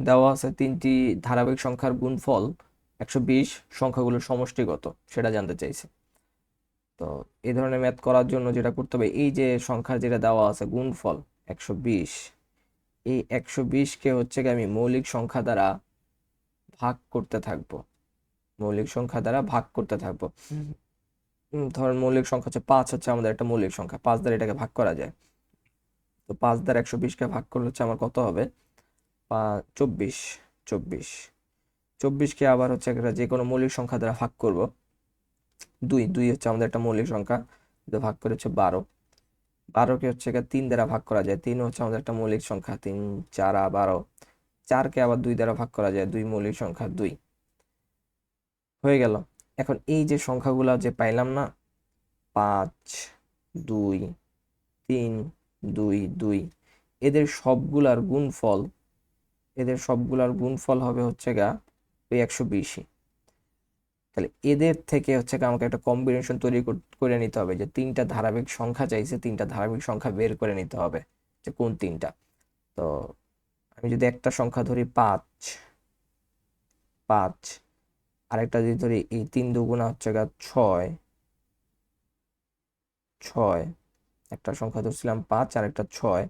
দেওয়া আছে তিনটি ধারাবাহিক সংখ্যার গুণফল একশো বিশ সংখ্যাগুলোর সমষ্টিগত সেটা জানতে চাইছে। তো এই ধরনের ম্যাথ করার জন্য যেটা করতে হবে এই যে সংখ্যা যেটা দেওয়া আছে গুণফল একশো বিশ এই একশো বিশকে হচ্ছে কি আমি মৌলিক সংখ্যা দ্বারা ভাগ করতে থাকব। মৌলিক সংখ্যা দ্বারা ভাগ করতে থাকব। ধরেন মৌলিক সংখ্যা হচ্ছে পাঁচ হচ্ছে আমাদের একটা মৌলিক সংখ্যা পাঁচ দ্বারা এটাকে ভাগ করা যায়। তো পাঁচ দ্বারা একশো বিশকে ভাগ করলে হচ্ছে আমার কত হবে? চব্বিশ চব্বিশ। চব্বিশকে আবার হচ্ছে একটা যে কোনো মৌলিক সংখ্যা দ্বারা ভাগ করব। দুই দুই হচ্ছে আমাদের একটা মৌলিক সংখ্যা তো ভাগ করে হচ্ছে বারো। বারোকে হচ্ছে তিন দ্বারা ভাগ করা যায়। তিন হচ্ছে আমাদের একটা মৌলিক সংখ্যা, তিন, চার বারো। চারকে আবার দুই দ্বারা ভাগ করা যায়, দুই মৌলিক সংখ্যা, দুই। হয়ে গেল। এখন এই যে সংখ্যাগুলো যে পাইলাম না, পাঁচ, দুই, তিন, দুই দুই, এদের সবগুলার গুণফল এদের সবগুলার গুণফল হবে হচ্ছে গা ওই একশো বিশই। তাহলে এদের থেকে হচ্ছে আমাকে একটা কম্বিনেশন তৈরি করে নিতে হবে যে তিনটা ধারাবাহিক সংখ্যা চাইছে, তিনটা ধারাবাহিক সংখ্যা বের করে নিতে হবে যে কোন তিনটা। তো আমি যদি একটা সংখ্যা ধরি পাঁচ পাঁচ, আরেকটা যদি ধরি এই তিন দুগুণা হচ্ছে গা ছয় ছয়, একটা সংখ্যা ধরছিলাম পাঁচ আর একটা ছয়,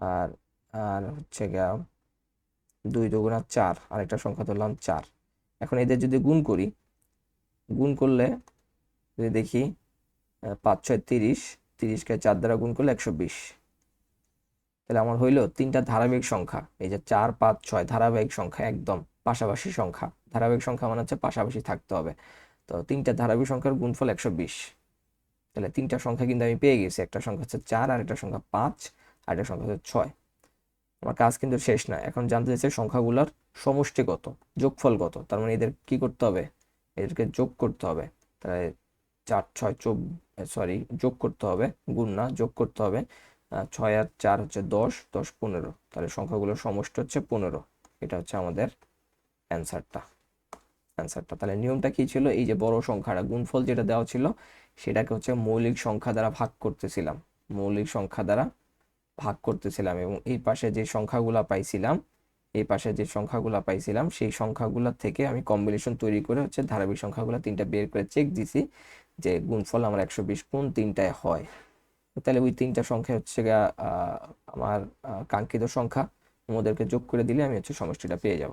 আর আর হচ্ছে গা দুই দুগুণা চার, আরেকটা সংখ্যা ধরলাম চার। এখন এদের যদি গুণ করি, গুণ করলে যদি দেখি পাঁচ, ছয়, তিরিশ, তিরিশকে চার দ্বারা গুণ করলে একশো বিশ। তাহলে আমার হইল তিনটা ধারাবাহিক সংখ্যা, এই যে চার, পাঁচ, ছয়, ধারাবাহিক সংখ্যা একদম পাশাপাশি সংখ্যা। ধারাবাহিক সংখ্যা মানে হচ্ছে পাশাপাশি থাকতে হবে। তো তিনটা ধারাবাহিক সংখ্যার গুণফল একশো বিশ। তাহলে তিনটা সংখ্যা কিন্তু আমি পেয়ে গেছি, একটা সংখ্যা হচ্ছে চার আর একটা সংখ্যা পাঁচ আর একটা সংখ্যা হচ্ছে ছয়। আমার কাজ কিন্তু শেষ না। এখন জানতে চাইছে সংখ্যাগুলোর সমষ্টি কত যোগফল কত তার মানে এদের কি করতে হবে? এদেরকে যোগ করতে হবে। তাহলে চার, ছয় চোখ সরি যোগ করতে হবে, গুণ না, যোগ করতে হবে। ছয় আর চার হচ্ছে দশ দশ পনেরো। তাহলে সংখ্যাগুলোর সমষ্টি হচ্ছে পনেরো। এটা হচ্ছে আমাদের অ্যান্সারটা। অ্যান্সারটা। তাহলে নিয়মটা কি ছিল? এই যে বড় সংখ্যাটা, গুণফল যেটা দেওয়া ছিল, সেটাকে হচ্ছে মৌলিক সংখ্যা দ্বারা ভাগ করতেছিলাম। মৌলিক সংখ্যা দ্বারা ভাগ করতেছিলাম এবং এই পাশে যে সংখ্যাগুলা পাইছিলাম, এই পাশে যে সংখ্যাগুলা পাইছিলাম, সেই সংখ্যাগুলা থেকে আমি কম্বিনেশন তৈরি করে হচ্ছে ধারাবাহিক সংখ্যাগুলো তিনটা বের করে চেক দিছি যে গুণফল আমার একশো বিশ কোন তিনটায় হয়। তাহলে ওই তিনটা সংখ্যা হচ্ছে আমার কাঙ্ক্ষিত সংখ্যা ওদেরকে যোগ করে দিলে আমি হচ্ছে সমষ্টিটা পেয়ে যাব।